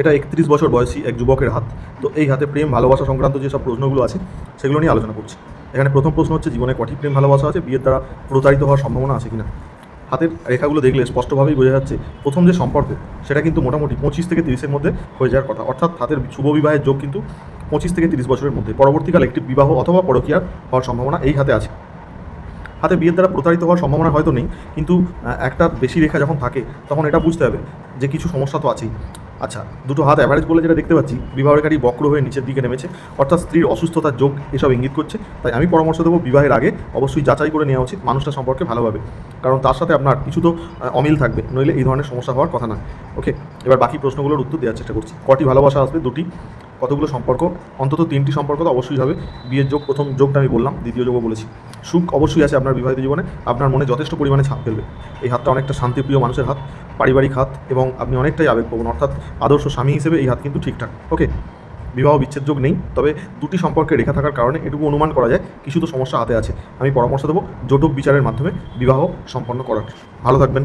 এটা একত্রিশ বছর বয়সী এক যুবকের হাত। তো এই হাতে প্রেম, ভালোবাসা সংক্রান্ত যেসব প্রশ্নগুলো আছে, সেগুলো নিয়ে আলোচনা করছি। এখানে প্রথম প্রশ্ন হচ্ছে, জীবনে কটি প্রেম, ভালোবাসা আছে? বিয়ের দ্বারা প্রতারিত হওয়ার সম্ভাবনা আছে কিনা? হাতের রেখাগুলো দেখলে স্পষ্টভাবেই বোঝা যাচ্ছে, প্রথম যে সম্পর্ক, সেটা কিন্তু মোটামুটি পঁচিশ থেকে তিরিশের মধ্যে হয়ে যাওয়ার কথা। অর্থাৎ হাতের শুভ বিবাহের যোগ কিন্তু পঁচিশ থেকে তিরিশ বছরের মধ্যে। পরবর্তীকালে একটি বিবাহ অথবা পরকীয়া হওয়ার সম্ভাবনা এই হাতে আছে। হাতে বিয়ের দ্বারা প্রতারিত হওয়ার সম্ভাবনা হয়তো নেই, কিন্তু একটা বেশি রেখা যখন থাকে, তখন এটা বুঝতে হবে যে কিছু সমস্যা তো আছেই। আচ্ছা দুটো হাত অ্যাভারেজ বলে যেটা দেখতে পাচ্ছি বিবাহকারী বক্র হয়ে নিচের দিকে নেমেছে, অর্থাৎ স্ত্রীর অসুস্থতার যোগ এসব ইঙ্গিত করছে। তাই আমি পরামর্শ দেবো বিবাহের আগে অবশ্যই যাচাই করে নেওয়া উচিত মানুষটা সম্পর্কে ভালোভাবে। কারণ তার সাথে আপনার কিছু তো অমিল থাকবে, নইলে এই ধরনের সমস্যা হওয়ার কথা না। ওকে এবার বাকি প্রশ্নগুলোর উত্তর দেওয়ার চেষ্টা করছি। কটি ভালোবাসা আসবে? দুটি। কতগুলো সম্পর্ক? অন্তত তিনটি সম্পর্ক তো অবশ্যই হবে। বিয়ের যোগ, প্রথম যোগটা আমি বললাম, দ্বিতীয় যোগও বলেছি। সুখ অবশ্যই আছে আপনার বিবাহিত জীবনে। আপনার মনে যথেষ্ট পরিমাণে ছাপ ফেলবে। এই হাতটা অনেকটা শান্তিপ্রিয় মানুষের হাত, পারিবারিক হাত এবং আপনি অনেকটাই আবেগ আবেগপ্রবণ। অর্থাৎ আদর্শ স্বামী হিসেবে এই হাত কিন্তু ঠিকঠাক। ওকে? বিবাহ বিচ্ছেদ যোগ নেই, তবে দুটি সম্পর্কে রেখা থাকার কারণে এটুকু অনুমান করা যায়, কিছু তো সমস্যা হাতে আছে। আমি পরামর্শ দেবো, জটক বিচারের মাধ্যমে বিবাহ সম্পন্ন করার। ভালো থাকবেন।